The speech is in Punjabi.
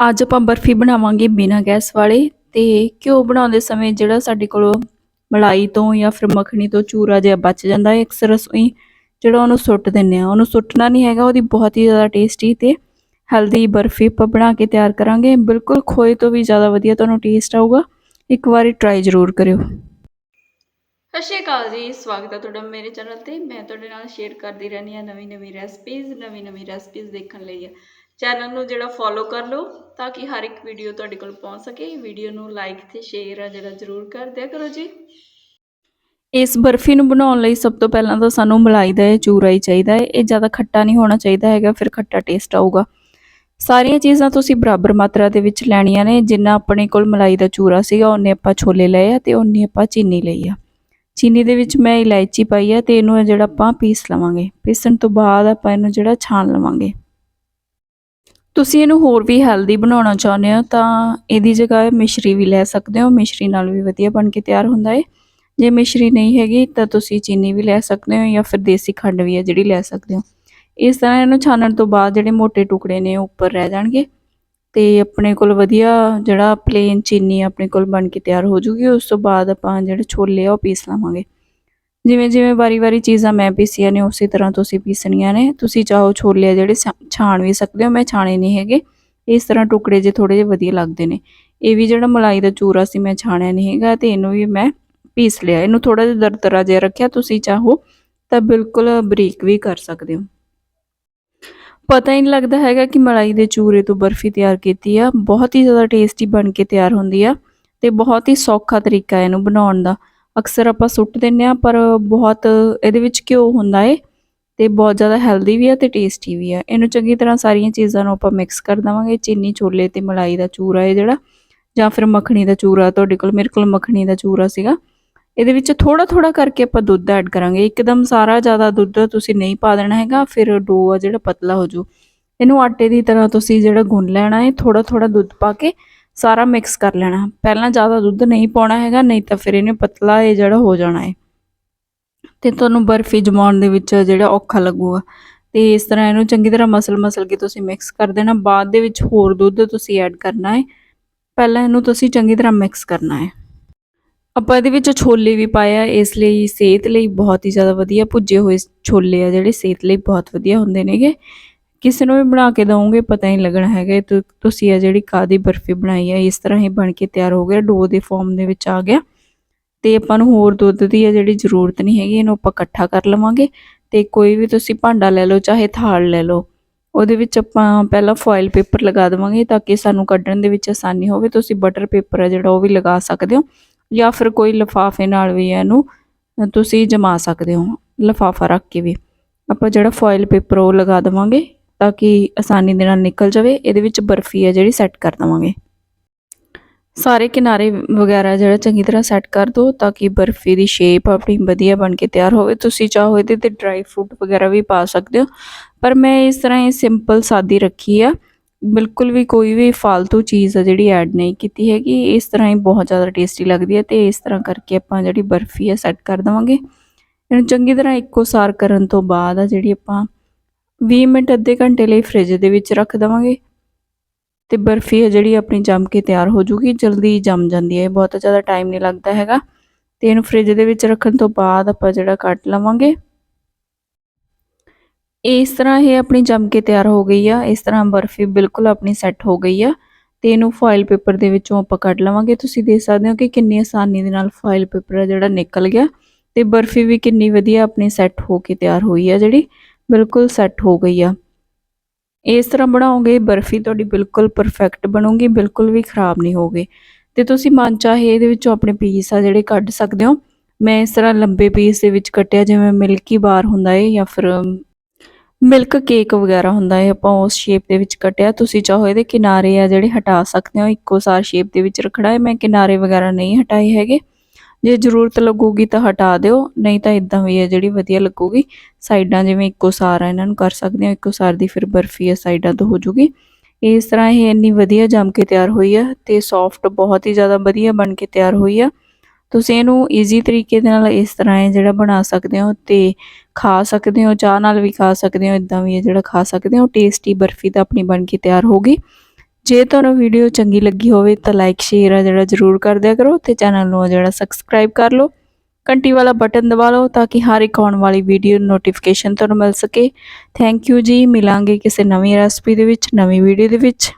ਅੱਜ ਆਪਾਂ ਬਰਫੀ ਬਣਾਵਾਂਗੇ ਬਿਨਾਂ ਗੈਸ ਵਾਲੇ ਤੇ ਘਿਓ ਬਣਾਉਂਦੇ ਸਮੇਂ ਜਿਹੜਾ ਸਾਡੇ ਕੋਲ ਮਲਾਈ ਤੋਂ ਜਾਂ ਫਿਰ ਮੱਖਣੀ ਤੋਂ ਚੂਰਾ ਜਿਹਾ ਬਚ ਜਾਂਦਾ ਹੈ, ਅਕਸਰ ਅਸੀਂ ਜਿਹੜਾ ਉਹਨੂੰ ਸੁੱਟ ਦਿੰਨੇ ਆ ਉਹਨੂੰ ਸੁੱਟਣਾ ਨਹੀਂ ਹੈਗਾ, ਉਹਦੀ ਬਹੁਤ ਹੀ ਜ਼ਿਆਦਾ ਟੇਸਟੀ ਤੇ ਹੈਲਦੀ ਬਰਫੀ ਆਪਾਂ ਬਣਾ ਕੇ ਤਿਆਰ ਕਰਾਂਗੇ। ਬਿਲਕੁਲ ਖੋਏ ਤੋਂ ਵੀ ਜ਼ਿਆਦਾ ਵਧੀਆ ਤੁਹਾਨੂੰ ਟੇਸਟ ਆਊਗਾ। ਇੱਕ ਵਾਰੀ ਟਰਾਈ ਜ਼ਰੂਰ ਕਰਿਓ। ਸਤਿ ਸ਼੍ਰੀ ਅਕਾਲ ਜੀ, ਸਵਾਗਤ ਹੈ ਤੁਹਾਡਾ ਮੇਰੇ ਚੈਨਲ ਤੇ। ਮੈਂ ਤੁਹਾਡੇ ਨਾਲ ਸ਼ੇਅਰ ਕਰਦੀ ਰਹਿੰਦੀ ਹਾਂ ਨਵੀਂ ਨਵੀਂ ਰੈਸਪੀਜ਼ ਨਵੀਂ ਨਵੀਂ ਰੈਸਪੀਜ਼ ਦੇਖਣ ਲਈ। ਆ ਚੈਨਲ ਨੂੰ ਜਿਹੜਾ ਫੋਲੋ ਕਰ ਲਓ ਤਾਂ ਕਿ ਹਰ ਇੱਕ ਵੀਡੀਓ ਤੁਹਾਡੇ ਕੋਲ ਪਹੁੰਚ ਸਕੇ। ਵੀਡੀਓ ਨੂੰ ਲਾਈਕ ਤੇ ਸ਼ੇਅਰ ਆ ਜਿਹੜਾ ਜ਼ਰੂਰ ਕਰ ਦਿਆ ਕਰੋ ਜੀ। ਇਸ ਬਰਫੀ ਨੂੰ ਬਣਾਉਣ ਲਈ ਸਭ ਤੋਂ ਪਹਿਲਾਂ ਤਾਂ ਸਾਨੂੰ ਮਲਾਈ ਦਾ ਇਹ ਚੂਰਾ ਹੀ ਚਾਹੀਦਾ ਹੈ। ਇਹ ਜ਼ਿਆਦਾ ਖੱਟਾ ਨਹੀਂ ਹੋਣਾ ਚਾਹੀਦਾ ਹੈਗਾ, ਫਿਰ ਖੱਟਾ ਟੇਸਟ ਆਊਗਾ। ਸਾਰੀਆਂ ਚੀਜ਼ਾਂ ਤੁਸੀਂ ਬਰਾਬਰ ਮਾਤਰਾ ਦੇ ਵਿੱਚ ਲੈਣੀਆਂ ਨੇ। ਜਿੰਨਾ ਆਪਣੇ ਕੋਲ ਮਲਾਈ ਦਾ ਚੂਰਾ ਸੀਗਾ, ਉਹਨੇ ਆਪਾਂ ਛੋਲੇ ਲਏ ਆ ਤੇ ਉਹਨੇ ਆਪਾਂ ਚੀਨੀ ਲਈ ਆ। ਚੀਨੀ ਦੇ ਵਿੱਚ ਮੈਂ ਇਲਾਇਚੀ ਪਾਈ ਆ ਤੇ ਇਹਨੂੰ ਜਿਹੜਾ ਆਪਾਂ ਪੀਸ ਲਵਾਂਗੇ। ਪੀਸਣ ਤੋਂ ਬਾਅਦ ਆਪਾਂ ਇਹਨੂੰ ਜਿਹੜਾ ਛਾਣ ਲਵਾਂਗੇ। ਤੁਸੀਂ ਇਹਨੂੰ ਹੋਰ ਵੀ ਹੈਲਦੀ ਬਣਾਉਣਾ ਚਾਹੁੰਦੇ ਹੋ, ਤਾਂ ਇਹਦੀ ਜਗ੍ਹਾ ਮਿਸ਼ਰੀ ਵੀ ਲੈ ਸਕਦੇ ਹੋ, ਮਿਸ਼ਰੀ ਨਾਲ ਵੀ ਵਧੀਆ ਬਣ ਕੇ ਤਿਆਰ ਹੁੰਦਾ ਹੈ ਜੇ ਮਿਸ਼ਰੀ ਨਹੀਂ ਹੈਗੀ, ਤਾਂ ਤੁਸੀਂ ਚੀਨੀ ਵੀ ਲੈ ਸਕਦੇ ਹੋ ਜਾਂ ਫਿਰ ਦੇਸੀ ਖੰਡ ਵੀ ਹੈ ਜਿਹੜੀ ਲੈ ਸਕਦੇ ਹੋ। ਇਸ ਤਰ੍ਹਾਂ ਇਹਨੂੰ ਛਾਣਨ ਤੋਂ ਬਾਅਦ ਜਿਹੜੇ ਮੋٹے ਟੁਕੜੇ ਨੇ ਉਹ ਉੱਪਰ ਰਹਿ ਜਾਣਗੇ ਤੇ ਆਪਣੇ ਕੋਲ ਵਧੀਆ ਜਿਹੜਾ ਪਲੇਨ ਚੀਨੀ ਆਪਣੇ ਕੋਲ ਬਣ ਕੇ ਤਿਆਰ ਹੋ ਜੂਗੀ, ਉਸ ਤੋਂ ਬਾਅਦ ਆਪਾਂ ਜਿਹੜੇ ਛੋਲੇ ਆ ਉਹ ਪੀਸ ਲਵਾਂਗੇ। ਜਿਵੇਂ ਜਿਵੇਂ ਵਾਰੀ-ਵਾਰੀ ਚੀਜ਼ਾਂ ਮੈਂ ਪੀਸੀਆਂ ਨੇ, ਉਸੇ ਤਰ੍ਹਾਂ ਤੁਸੀਂ ਪੀਸਣੀਆਂ ਨੇ। ਤੁਸੀਂ ਚਾਹੋ ਛੋਲੇ ਜਿਹੜੇ ਛਾਣ ਵੀ ਸਕਦੇ ਹੋ, ਮੈਂ ਛਾਣੇ ਨਹੀਂ ਹੈਗੇ। ਇਸ ਤਰ੍ਹਾਂ ਟੁਕੜੇ ਜੇ ਥੋੜੇ ਜਿਹੇ ਵਧੀਆ ਲੱਗਦੇ ਨੇ। ਇਹ ਵੀ ਜਿਹੜਾ ਮਲਾਈ ਦਾ ਚੂਰਾ ਸੀ, ਮੈਂ ਛਾਣਿਆ ਨਹੀਂ ਹੈਗਾ ਤੇ ਇਹਨੂੰ ਵੀ ਮੈਂ ਪੀਸ ਲਿਆ। ਇਹਨੂੰ ਥੋੜਾ ਜਿਹਾ ਦਰਦਰਾ ਜਿਹਾ ਰੱਖਿਆ, ਤੁਸੀਂ ਚਾਹੋ ਤਾਂ ਬਿਲਕੁਲ ਬਰੀਕ ਵੀ ਕਰ ਸਕਦੇ ਹੋ। ਪਤਾ ਹੀ ਨਹੀਂ ਲੱਗਦਾ ਹੈਗਾ ਕਿ ਮਲਾਈ ਦੇ ਚੂਰੇ ਤੋਂ ਬਰਫੀ ਤਿਆਰ ਕੀਤੀ ਆ। ਬਹੁਤ ਹੀ ਜ਼ਿਆਦਾ ਟੇਸਟੀ ਬਣ ਕੇ ਤਿਆਰ ਹੁੰਦੀ ਆ ਤੇ ਬਹੁਤ ਹੀ ਸੌਖਾ ਤਰੀਕਾ ਇਹਨੂੰ ਬਣਾਉਣ ਦਾ। ਅਕਸਰ ਆਪਾਂ ਸੁੱਟ ਦਿੰਨੇ ਆ ਪਰ ਬਹੁਤ ਇਹਦੇ ਵਿੱਚ ਘਿਓ ਹੁੰਦਾ ਏ ਤੇ ਬਹੁਤ ਜ਼ਿਆਦਾ ਹੈਲਦੀ ਵੀ ਆ ਤੇ ਟੇਸਟੀ ਵੀ ਆ। ਇਹਨੂੰ ਚੰਗੀ ਤਰ੍ਹਾਂ ਸਾਰੀਆਂ ਚੀਜ਼ਾਂ ਨੂੰ ਆਪਾਂ ਮਿਕਸ ਕਰ ਦਵਾਂਗੇ, ਚੀਨੀ, ਛੋਲੇ ਤੇ ਮਲਾਈ ਦਾ ਚੂਰਾ ਹੈ ਜਿਹੜਾ ਜਾਂ ਫਿਰ ਮੱਖਣੀ ਦਾ ਚੂਰਾ, ਤੁਹਾਡੇ ਕੋਲ ਮੇਰੇ ਕੋਲ ਮੱਖਣੀ ਦਾ ਚੂਰਾ ਸੀਗਾ। ਇਹਦੇ ਵਿੱਚ ਥੋੜਾ ਥੋੜਾ ਕਰਕੇ ਆਪਾਂ ਦੁੱਧ ਐਡ ਕਰਾਂਗੇ। ਇੱਕਦਮ ਸਾਰਾ ਜ਼ਿਆਦਾ ਦੁੱਧ ਤੁਸੀਂ ਨਹੀਂ ਪਾ ਦੇਣਾ ਹੈਗਾ, ਫਿਰ ਡੋ ਆ ਜਿਹੜਾ ਪਤਲਾ ਹੋ ਜੂ ਇਹਨੂੰ ਆਟੇ ਦੀ ਤਰ੍ਹਾਂ ਤੁਸੀਂ ਜਿਹੜਾ ਗੁੰਨ ਲੈਣਾ ਹੈ ਥੋੜਾ ਥੋੜਾ ਦੁੱਧ ਪਾ ਕੇ ਸਾਰਾ ਮਿਕਸ ਕਰ ਲੈਣਾ। ਪਹਿਲਾਂ ਜ਼ਿਆਦਾ ਦੁੱਧ ਨਹੀਂ ਪਾਉਣਾ ਹੈਗਾ, ਨਹੀਂ ਤਾਂ ਫਿਰ ਇਹਨੇ ਪਤਲਾ ਇਹ ਜਿਹੜਾ ਹੋ ਜਾਣਾ ਹੈ ਤੇ ਤੁਹਾਨੂੰ ਬਰਫੀ ਜਮਾਉਣ ਦੇ ਵਿੱਚ ਜਿਹੜਾ ਔਖਾ ਲੱਗੂਗਾ। ਤੇ ਇਸ ਤਰ੍ਹਾਂ ਇਹਨੂੰ ਚੰਗੀ ਤਰ੍ਹਾਂ ਮਸਲ ਮਸਲ ਕੇ ਤੁਸੀਂ ਮਿਕਸ ਕਰ ਦੇਣਾ। ਬਾਅਦ ਦੇ ਵਿੱਚ ਹੋਰ ਦੁੱਧ ਤੁਸੀਂ ਐਡ ਕਰਨਾ ਹੈ ਪਹਿਲਾਂ ਇਹਨੂੰ ਤੁਸੀਂ ਚੰਗੀ ਤਰ੍ਹਾਂ ਮਿਕਸ ਕਰਨਾ ਹੈ ਆਪਾਂ ਇਹਦੇ ਵਿੱਚ ਛੋਲੇ ਵੀ ਪਾਇਆ ਇਸ ਲਈ ਸਿਹਤ ਲਈ ਬਹੁਤ ਹੀ ਜ਼ਿਆਦਾ ਵਧੀਆ। ਭੁੱਜੇ ਹੋਏ ਛੋਲੇ ਆ ਜਿਹੜੇ ਸਿਹਤ ਲਈ ਬਹੁਤ ਵਧੀਆ ਹੁੰਦੇ ਨੇਗੇ। ਕਿਸੇ ਨੂੰ ਵੀ ਬਣਾ ਕੇ ਦਵੋਗੇ ਪਤਾ ਨਹੀਂ ਲੱਗਣਾ ਹੈਗਾ। ਤੁਸੀਂ ਆ ਜਿਹੜੀ ਕਾਦੀ ਬਰਫੀ ਬਣਾਈ ਹੈ ਇਸ ਤਰ੍ਹਾਂ ਹੀ ਬਣ ਕੇ ਤਿਆਰ ਹੋ ਗਿਆ। ਡੋ ਦੇ ਫਾਰਮ ਦੇ ਵਿੱਚ ਆ ਗਿਆ। ਤੇ ਆਪਾਂ ਨੂੰ ਹੋਰ ਦੁੱਧ ਦੀ ਆ ਜਿਹੜੀ ਜ਼ਰੂਰਤ ਨਹੀਂ ਹੈਗੀ, ਇਹਨੂੰ ਆਪਾਂ ਇਕੱਠਾ ਕਰ ਲਵਾਂਗੇ। ਤੇ ਕੋਈ ਵੀ ਤੁਸੀਂ ਭਾਂਡਾ ਲੈ ਲਓ, ਚਾਹੇ ਥਾਲ ਲੈ ਲਓ, ਉਹਦੇ ਵਿੱਚ ਆਪਾਂ ਪਹਿਲਾਂ ਫੋਇਲ ਪੇਪਰ ਲਗਾ ਦੇਵਾਂਗੇ ਤਾਂ ਕਿ ਸਾਨੂੰ ਕੱਢਣ ਦੇ ਵਿੱਚ ਆਸਾਨੀ ਹੋਵੇ। ਤੁਸੀਂ ਬਟਰ ਪੇਪਰ ਹੈ ਜਿਹੜਾ, ਉਹ ਵੀ ਲਗਾ ਸਕਦੇ ਹੋ। ਜਾਂ ਫਿਰ ਕੋਈ ਲਫਾਫੇ ਨਾਲ ਵੀ ਇਹਨੂੰ ਤੁਸੀਂ ਜਮਾ ਸਕਦੇ ਹੋ, ਲਫਾਫਾ ਰੱਖ ਕੇ ਵੀ। ਆਪਾਂ ਜਿਹੜਾ ਫੋਇਲ ਪੇਪਰ ਉਹ ਲਗਾ ਦੇਵਾਂਗੇ। ਤਾਂ ਕਿ ਆਸਾਨੀ ਦੇ ਨਾਲ ਨਿਕਲ ਜਾਵੇ, ਇਹਦੇ ਵਿੱਚ ਬਰਫੀ ਹੈ ਜਿਹੜੀ ਸੈੱਟ ਕਰ ਦਵਾਂਗੇ। ਸਾਰੇ ਕਿਨਾਰੇ ਵਗੈਰਾ ਜਿਹੜਾ ਚੰਗੀ ਤਰ੍ਹਾਂ ਸੈੱਟ ਕਰ ਦਿਓ ਤਾਂ ਕਿ ਬਰਫੀ ਦੀ ਸ਼ੇਪ ਆਪਣੀ ਵਧੀਆ ਬਣ ਕੇ ਤਿਆਰ ਹੋਵੇ। ਤੁਸੀਂ ਚਾਹੋ ਇਹਦੇ ਤੇ ਡਰਾਈ ਫਰੂਟ ਵਗੈਰਾ ਵੀ ਪਾ ਸਕਦੇ ਹੋ, ਪਰ ਮੈਂ ਇਸ ਤਰ੍ਹਾਂ ਹੀ ਸਿੰਪਲ ਸਾਦੀ ਰੱਖੀ ਆ। ਬਿਲਕੁਲ ਵੀ ਕੋਈ ਵੀ ਫालतू ਚੀਜ਼ ਆ ਜਿਹੜੀ ਐਡ ਨਹੀਂ ਕੀਤੀ ਹੈਗੀ, ਇਸ ਤਰ੍ਹਾਂ ਹੀ ਬਹੁਤ ਜ਼ਿਆਦਾ ਟੇਸਟੀ ਲੱਗਦੀ ਹੈ ਤੇ ਇਸ ਤਰ੍ਹਾਂ ਕਰਕੇ ਆਪਾਂ ਜਿਹੜੀ ਬਰਫੀ ਹੈ ਸੈੱਟ ਕਰ ਦਵਾਂਗੇ। ਇਹਨੂੰ ਚੰਗੀ ਤਰ੍ਹਾਂ ਇੱਕੋ ਸਾਰ ਕਰਨ ਤੋਂ ਬਾਅਦ ਆ ਜਿਹੜੀ ਆਪਾਂ 20 ਮਿੰਟ ਅੱਧੇ ਘੰਟੇ ਲਈ ਫ੍ਰਿਜ ਦੇ ਵਿੱਚ ਰੱਖ ਦਵਾਂਗੇ। ਤੇ ਬਰਫੀ ਹੈ ਜਿਹੜੀ ਆਪਣੀ ਜੰਮ ਕੇ ਤਿਆਰ ਹੋ ਜੂਗੀ, ਜਲਦੀ ਜੰਮ ਜਾਂਦੀ ਹੈ। ਬਹੁਤ ਜ਼ਿਆਦਾ ਟਾਈਮ ਨਹੀਂ ਲੱਗਦਾ ਹੈਗਾ। ਤੇ ਇਹਨੂੰ ਫ੍ਰਿਜ ਦੇ ਵਿੱਚ ਰੱਖਣ ਤੋਂ ਬਾਅਦ ਆਪਾਂ ਜਿਹੜਾ ਕੱਟ ਲਵਾਂਗੇ। ਇਸ ਤਰ੍ਹਾਂ ਇਹ ਆਪਣੀ ਜੰਮ ਕੇ ਤਿਆਰ ਹੋ ਗਈ ਆ। ਇਸ ਤਰ੍ਹਾਂ ਬਰਫੀ ਬਿਲਕੁਲ ਆਪਣੀ ਸੈੱਟ ਹੋ ਗਈ ਆ। ਤੇ ਇਹਨੂੰ ਫਾਇਲ ਪੇਪਰ ਦੇ ਵਿੱਚੋਂ ਆਪਾਂ ਕੱਢ ਲਵਾਂਗੇ। ਤੁਸੀਂ ਦੇਖ ਸਕਦੇ ਹੋ ਕਿ ਕਿੰਨੀ ਆਸਾਨੀ ਦੇ ਨਾਲ ਫਾਇਲ ਪੇਪਰ ਜਿਹੜਾ ਨਿਕਲ ਗਿਆ। ਤੇ ਬਰਫੀ ਵੀ ਕਿੰਨੀ ਵਧੀਆ ਆਪਣੀ ਸੈੱਟ ਹੋ ਕੇ ਤਿਆਰ ਹੋਈ ਆ ਜਿਹੜੀ। ਬਿਲਕੁਲ ਸੈੱਟ ਹੋ ਗਈ ਆ। ਇਸ ਤਰ੍ਹਾਂ ਬਣਾਓਗੇ, ਬਰਫੀ ਤੁਹਾਡੀ ਬਿਲਕੁਲ ਪਰਫੈਕਟ ਬਣੂਗੀ, ਬਿਲਕੁਲ ਵੀ ਖਰਾਬ ਨਹੀਂ ਹੋਗੇ ਤੇ ਤੁਸੀਂ ਮਨ ਚਾਹੇ ਇਹਦੇ ਵਿੱਚੋਂ ਆਪਣੇ ਪੀਸ ਆ ਜਿਹੜੇ ਕੱਢ ਸਕਦੇ ਹੋ। ਮੈਂ ਇਸ ਤਰ੍ਹਾਂ ਲੰਬੇ ਪੀਸ ਦੇ ਵਿੱਚ ਕੱਟਿਆ, ਜਿਵੇਂ ਮਿਲਕੀ ਬਾਰ ਹੁੰਦਾ ਹੈ ਜਾਂ ਫਿਰ ਮਿਲਕ ਕੇਕ ਵਗੈਰਾ ਹੁੰਦਾ ਹੈ ਆਪਾਂ ਉਸ ਸ਼ੇਪ ਦੇ ਵਿੱਚ ਕੱਟਿਆ। ਤੁਸੀਂ ਚਾਹੋ ਇਹਦੇ ਕਿਨਾਰੇ ਆ ਜਿਹੜੇ ਹਟਾ ਸਕਦੇ ਹੋ, ਇੱਕੋ ਸਾਰ ਸ਼ੇਪ ਦੇ ਵਿੱਚ ਰੱਖਣਾ ਹੈ ਮੈਂ ਕਿਨਾਰੇ ਵਗੈਰਾ ਨਹੀਂ ਹਟਾਏ ਹੈਗੇ। ਜੇ ਜ਼ਰੂਰਤ ਲੱਗੂਗੀ ਤਾਂ ਹਟਾ ਦਿਓ, ਨਹੀਂ ਤਾਂ ਇਦਾਂ ਵੀ ਹੈ ਜਿਹੜੀ ਵਧੀਆ ਲੱਗੂਗੀ, ਸਾਈਡਾਂ ਜਿਵੇਂ ਇੱਕੋ ਸਾਰ ਆ, ਇਹਨਾਂ ਨੂੰ ਕਰ ਸਕਦੇ ਹੋ, ਇੱਕੋ ਸਾਰ ਦੀ ਫਿਰ ਬਰਫੀ ਆ, ਸਾਈਡਾਂ ਤੋਂ ਹੋ ਜੂਗੀ। ਇਸ ਤਰ੍ਹਾਂ ਇਹ ਇੰਨੀ ਵਧੀਆ ਜੰਮ ਕੇ ਤਿਆਰ ਹੋਈ ਆ ਤੇ ਸੌਫਟ ਬਹੁਤ ਹੀ ਜ਼ਿਆਦਾ ਵਧੀਆ ਬਣ ਕੇ ਤਿਆਰ ਹੋਈ ਆ। ਤੁਸੀਂ ਇਹਨੂੰ ਈਜ਼ੀ ਤਰੀਕੇ ਦੇ ਨਾਲ ਇਸ ਤਰ੍ਹਾਂ ਇਹ ਜਿਹੜਾ ਬਣਾ ਸਕਦੇ ਹੋ ਤੇ ਖਾ ਸਕਦੇ ਹੋ, ਚਾਹ ਨਾਲ ਵੀ ਖਾ ਸਕਦੇ ਹੋ ਇਦਾਂ ਵੀ ਇਹ ਜਿਹੜਾ ਖਾ ਸਕਦੇ ਹੋ ਟੇਸਟੀ ਬਰਫੀ ਤਾਂ ਆਪਣੀ ਬਣ ਕੇ ਤਿਆਰ ਹੋ ਗਈ। ਜੇ ਤੁਹਾਨੂੰ ਵੀਡੀਓ ਚੰਗੀ ਲੱਗੀ ਹੋਵੇ ਤਾਂ ਲਾਈਕ ਸ਼ੇਅਰ ਆ ਜਿਹੜਾ ਜ਼ਰੂਰ ਕਰ ਦਿਆ ਕਰੋ ਤੇ ਚੈਨਲ ਨੂੰ ਆ ਜਿਹੜਾ ਸਬਸਕ੍ਰਾਈਬ ਕਰ ਲਓ। ਘੰਟੀ ਵਾਲਾ ਬਟਨ ਦਬਾ ਲਓ ਤਾਂ ਕਿ ਹਰ ਇੱਕ ਆਉਣ ਵਾਲੀ ਵੀਡੀਓ ਨੋਟੀਫਿਕੇਸ਼ਨ ਤੁਹਾਨੂੰ ਮਿਲ ਸਕੇ। ਥੈਂਕ ਯੂ ਜੀ, ਮਿਲਾਂਗੇ ਕਿਸੇ ਨਵੀਂ ਰੈਸਪੀ ਦੇ ਵਿੱਚ, ਨਵੀਂ ਵੀਡੀਓ ਦੇ ਵਿੱਚ।